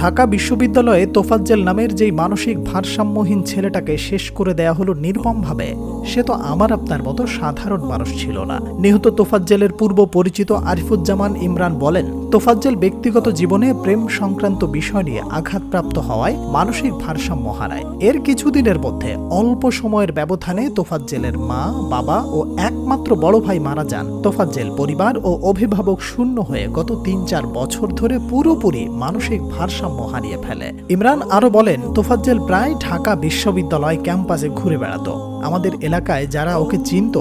ঢাকা বিশ্ববিদ্যালয়ে তোফাজ্জেল নামের যেই মানসিক ভারসাম্যহীন ছেলেটাকে শেষ করে দেয়া হলো নির্মমভাবে, সে তো আমার আপনার মতো সাধারণ মানুষ ছিল না। নিহত তোফাজ্জেলের পূর্ব পরিচিত আরিফুজ্জামান ইমরান বলেন তোফাজ্জেল ব্যক্তিগত জীবনে প্রেম সংক্রান্ত বিষয় নিয়ে আঘাতপ্রাপ্ত হওয়ায় মানসিক ভারসাম্য হারায়। এর কিছুদিনের মধ্যে অল্প সময়ের ব্যবধানে তোফাজ্জেলের মা, বাবা ও একমাত্র বড় ভাই মারা যান। তোফাজ্জেল পরিবার ও অভিভাবক শূন্য হয়ে গত তিন চার বছর ধরে পুরোপুরি মানসিক ভারসাম্য হারিয়ে ফেলে। ইমরান আরও বলেন, তোফাজ্জেল প্রায় ঢাকা বিশ্ববিদ্যালয় ক্যাম্পাসে ঘুরে বেড়াতো। আমাদের এলাকায় যারা ওকে চিনত,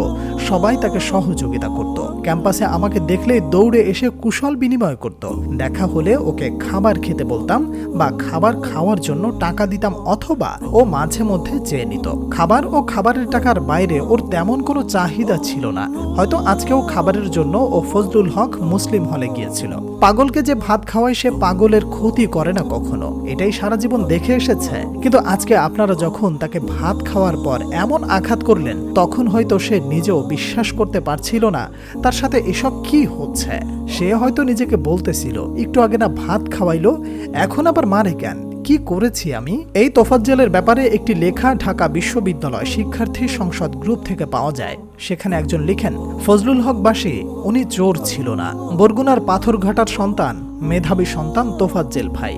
সবাই তাকে সহযোগিতা করত। ক্যাম্পাসে আমাকে দেখলেই দৌড়ে এসে কুশল বিনিময় করত। দেখা হলে ওকে খাবার খেতে বলতাম বা খাবার খাওয়ার জন্য টাকা দিতাম অথবা ও মাঝে মধ্যে চেয়ে নিত। খাবার ও খাবারের টাকার বাইরে ওর তেমন কোনো চাহিদা ছিল না। হয়তো আজকেও খাবারের জন্য ও ফজলুল হক মুসলিম হলে গিয়েছিল। পাগলকে যে ভাত খাওয়ায় সে পাগলের ক্ষতি করে না কখনো। এটাই সারা জীবন দেখে এসেছে। কিন্তু আজকে আপনারা যখন তাকে ভাত খাওয়ার পর এমন আঘাত করলেন, তখন হয়তো সে নিজেও বিশ্বাস করতে পারছিল না। তার সাথে এসব কি হচ্ছে? সে হয়তো নিজেকে বলতেছিল, একটু আগে না ভাত খাওয়াইলো, এখন আবার মারে কেন? কি করেছি আমি? এই তোফাজ্জেলের ব্যাপারে একটি লেখা ঢাকা বিশ্ববিদ্যালয় শিক্ষার্থী সংসদ গ্রুপ থেকে পাওয়া যায়। সেখানে একজন লিখেন, ফজলুল হক বাসী, উনি চোর ছিল না। বরগুনার পাথরঘাটার সন্তান, মেধাবী সন্তান তোফাজ্জেল ভাই।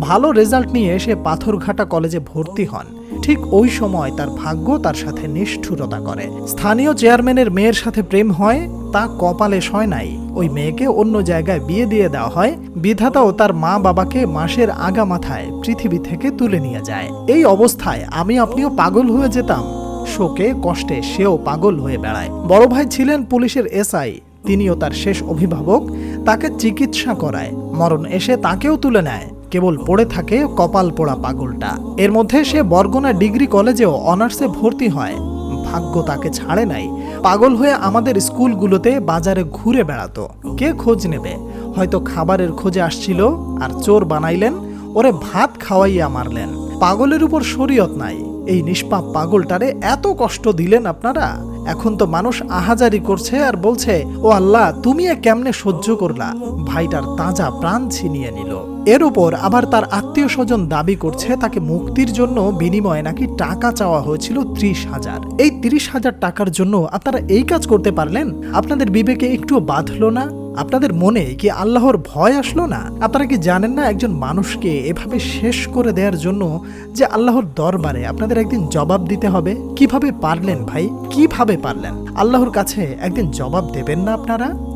ভালো রেজাল্ট নিয়ে সে পাথরঘাটা কলেজে ভর্তি হন। ঠিক ওই সময় তার ভাগ্য তার সাথে নিষ্ঠুরতা করে। স্থানীয় চেয়ারম্যানের মেয়ের সাথে প্রেম হয় তা কপালে সয় নাই। ওই মেয়েকে অন্য জায়গায় বিয়ে দিয়ে দেওয়া হয়। বিধাতাও তার মা বাবাকে মাসের আগা মাথায় পৃথিবী থেকে তুলে নিয়ে যায়। এই অবস্থায় আমি আপনিও পাগল হয়ে যেতাম। শোকে, কষ্টে সেও পাগল হয়ে বেড়ায়। বড় ভাই ছিলেন পুলিশের এসআই। তিনিও তার শেষ অভিভাবক। তাকে চিকিৎসা করায়। মরণ এসে তাকেও তুলে নেয়। কেবল পড়ে থাকে কপাল পোড়া পাগলটা। এর মধ্যে সে বরগুনা ডিগ্রি কলেজেও অনার্সে ভর্তি হয়। ভাগ্য তাকে ছাড়ে নাই। পাগল হয়ে আমাদের স্কুলগুলোতে বাজারে ঘুরে বেড়াতো। কে খোঁজ নেবে? হয়তো খাবারের খোঁজে আসছিল আর চোর বানাইলেন, ওরে ভাত খাওয়াইয়া মারলেন। পাগলের উপর শরীয়ত নাই। এই নিষ্পাপ পাগলটারে এত কষ্ট দিলেন আপনারা? এখন তো মানুষ আহাজারি করছে আর বলছে, ও আল্লাহ, তুমি কেমনে সহ্য করলা? ভাইটার তাজা প্রাণ ছিনিয়ে নিল। এর উপর আবার তার আত্মীয় স্বজন দাবি করছে তাকে মুক্তির জন্য বিনিময়ে নাকি টাকা চাওয়া হয়েছিল ত্রিশ হাজার। এই ত্রিশ হাজার টাকার জন্য আপনারা এই কাজ করতে পারলেন? আপনাদের বিবেকে একটুও বাঁধলো না? আপনাদের মনে কি আল্লাহর ভয় আসলো না? আপনারা কি জানেন না একজন মানুষকে এভাবে শেষ করে দেওয়ার জন্য যে আল্লাহর দরবারে আপনাদের একদিন জবাব দিতে হবে? কীভাবে পারলেন ভাই? কীভাবে পারলেন? আল্লাহর কাছে একদিন জবাব দেবেন না আপনারা?